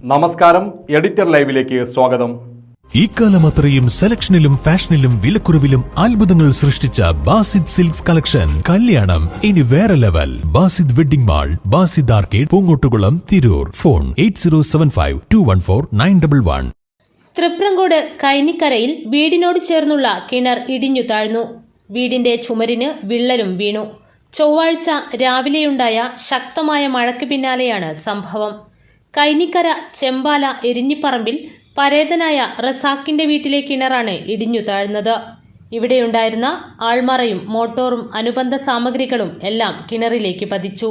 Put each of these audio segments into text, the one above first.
നമസ്കാരം എഡിറ്റർ ലൈവിലേക്ക് സ്വാഗതം. ഈ കാലം അത്രയും സെലക്ഷനിലും ഫാഷനിലും വിലക്കുറവിലും അത്ഭുതങ്ങൾ സൃഷ്ടിച്ച ബാസിദ് സിൽക്സ് കളക്ഷൻ. കല്യാണം ഇനി വേറെ level. Basid wedding mall Basid arcade Poongottukulam Tirur. Phone eight zero seven five two one four nine double one. Thriprangode കൈനിക്കരയിൽ വീടിനോട് ചേർന്നുള്ള കിണർ ഇടിഞ്ഞു താഴ്ന്നു. വീടിന്റെ ചുമരിന് വിള്ളലും വീണു. ചൊവ്വാഴ്ച രാവിലെയുണ്ടായ ശക്തമായ മഴയ്ക്ക് പിന്നാലെയാണ് സംഭവം. കൈനിക്കര ചെമ്പാല എരിഞ്ഞിപ്പറമ്പിൽ പരേതനായ റസാക്കിന്റെ വീട്ടിലെ കിണറാണ് ഇടിഞ്ഞു താഴ്ന്നത്. ഇവിടെയുണ്ടായിരുന്ന ആൾമറയും മോട്ടോറും അനുബന്ധ സാമഗ്രികളും എല്ലാം കിണറിലേക്ക് പതിച്ചു.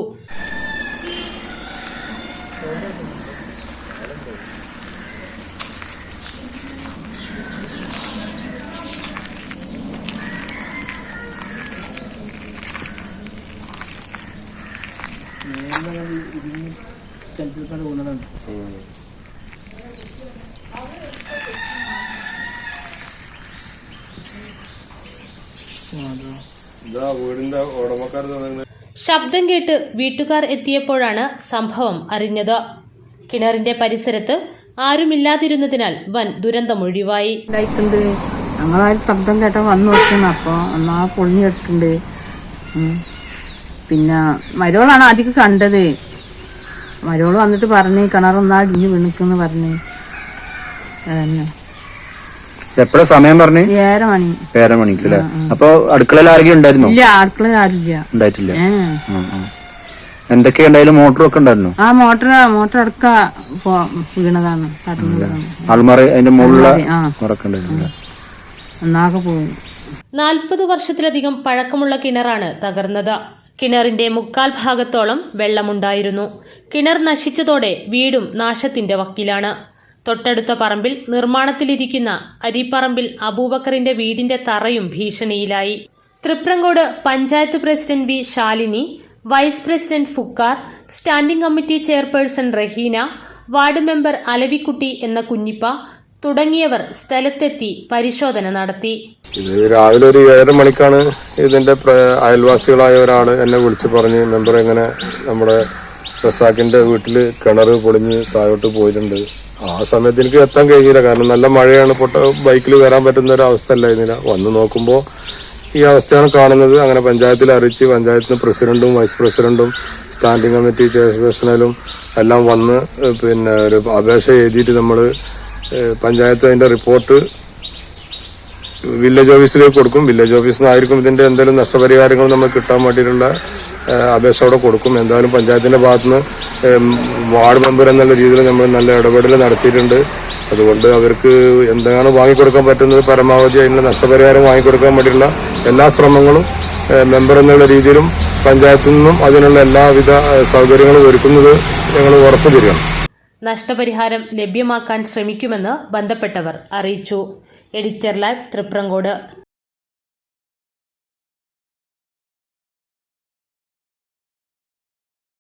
ഉടമക്കാർ തന്നെ ശബ്ദം കേട്ട് വീട്ടുകാർ എത്തിയപ്പോഴാണ് സംഭവം അറിഞ്ഞത്. കിണറിന്റെ പരിസരത്ത് ആരുമില്ലാതിരുന്നതിനാൽ വൻ ദുരന്തമൊഴിവായി ഒഴിവായി. ഞങ്ങളാ ശബ്ദം കേട്ട വന്നു നോക്കുന്നു അപ്പൊ ഒന്നാ പൊളിഞ്ഞിട്ടുണ്ട് പിന്നെ മരോളാണ് ആദ്യം കണ്ടത്. മരോൾ വന്നിട്ട് പറഞ്ഞു കിണറൊന്നാ അടിഞ്ഞു വിണുക്കെന്ന് പറഞ്ഞു. അതന്നെ. എപ്പോഴാ സമയം പറഞ്ഞു? ഏഴര മണി. ഏഴര മണിക്ക് അല്ലേ അപ്പൊ അടുക്കളയിൽ ആരെങ്കിലും ഉണ്ടായിരുന്നോ? ഇല്ല അടുക്കള ആരില്ല. ഉണ്ടായിട്ടില്ല. എന്തൊക്കെ ഉണ്ടായാലും മോട്ടറും ഒക്കെ ഉണ്ടായിരുന്നു? ആ മോട്ടർ മോട്ടർ അടക്ക വീണതാണ് കാട്ടിൽ അതിന്റെ മുകളിലെ ഒന്നാകെ പോയി. നാൽപ്പത് വർഷത്തിലധികം പഴക്കമുള്ള കിണറാണ് തകർന്നത്. കിണറിന്റെ മുക്കാൽ ഭാഗത്തോളം വെള്ളമുണ്ടായിരുന്നു. കിണർ നശിച്ചതോടെ വീടും നാശത്തിന്റെ വക്കിലാണ്. തൊട്ടടുത്ത പറമ്പിൽ നിർമ്മാണത്തിലിരിക്കുന്ന അരിപ്പറമ്പിൽ അബൂബക്കറിന്റെ വീടിന്റെ തറയും ഭീഷണിയിലായി. Thriprangode panchayat president V Shalini vice president Fukkar standing committee chairperson Raheena ward member Alavikutty എന്ന കുഞ്ഞിപ്പ തുടങ്ങിയവർ സ്ഥലത്തെത്തി പരിശോധന നടത്തി. രാവിലെ ഒരു ഏഴര മണിക്കാണ് ഇതിന്റെ അയൽവാസികളായ ഒരാൾ എന്നെ വിളിച്ചു പറഞ്ഞു മെമ്പർ എങ്ങനെ നമ്മുടെ റസാക്കിന്റെ വീട്ടിൽ കിണർ പൊളിഞ്ഞ് താഴോട്ട് പോയിട്ടുണ്ട്? ആ സമയത്ത് എനിക്ക് എത്താൻ കഴിഞ്ഞില്ല കാരണം നല്ല മഴയാണ്. പൊട്ട ബൈക്കിൽ വരാൻ പറ്റുന്ന ഒരു അവസ്ഥ അല്ലായിരുന്നില്ല. വന്ന് നോക്കുമ്പോൾ ഈ അവസ്ഥയാണ് കാണുന്നത്. അങ്ങനെ പഞ്ചായത്തിൽ അറിയിച്ച് പഞ്ചായത്തിന് പ്രസിഡന്റും വൈസ് പ്രസിഡന്റും സ്റ്റാൻഡിംഗ് കമ്മിറ്റി ചെയർപേഴ്സണലും എല്ലാം വന്ന് പിന്നെ ഒരു അപേക്ഷ എഴുതിയിട്ട് നമ്മൾ പഞ്ചായത്ത് അതിന്റെ റിപ്പോർട്ട് വില്ലേജ് ഓഫീസിലേക്ക് കൊടുക്കും. വില്ലേജ് ഓഫീസിൽ നിന്നായിരിക്കും ഇതിന്റെ എന്തെങ്കിലും നഷ്ടപരിഹാരങ്ങൾ നമ്മൾ കിട്ടാൻ വേണ്ടിയിട്ടുള്ള അപേക്ഷ അവിടെ കൊടുക്കും. എന്തായാലും പഞ്ചായത്തിന്റെ ഭാഗത്തുനിന്ന് വാർഡ് മെമ്പർ എന്നുള്ള രീതിയിൽ നമ്മൾ നല്ല ഇടപെടൽ നടത്തിയിട്ടുണ്ട്. അതുകൊണ്ട് അവർക്ക് എന്താണ് വാങ്ങിക്കൊടുക്കാൻ പറ്റുന്നത് പരമാവധി അതിനുള്ള നഷ്ടപരിഹാരം വാങ്ങിക്കൊടുക്കാൻ വേണ്ടിയിട്ടുള്ള എല്ലാ ശ്രമങ്ങളും മെമ്പർ എന്നുള്ള രീതിയിലും പഞ്ചായത്തു നിന്നും അതിനുള്ള എല്ലാവിധ സൗകര്യങ്ങളും ഒരുക്കുന്നത് ഞങ്ങൾ ഉറപ്പു തരികയാണ് നഷ്ടപരിഹാരം ലഭ്യമാക്കാൻ ശ്രമിക്കുമെന്ന് ബന്ധപ്പെട്ടവർ അറിയിച്ചു. Editor live Thriprangode.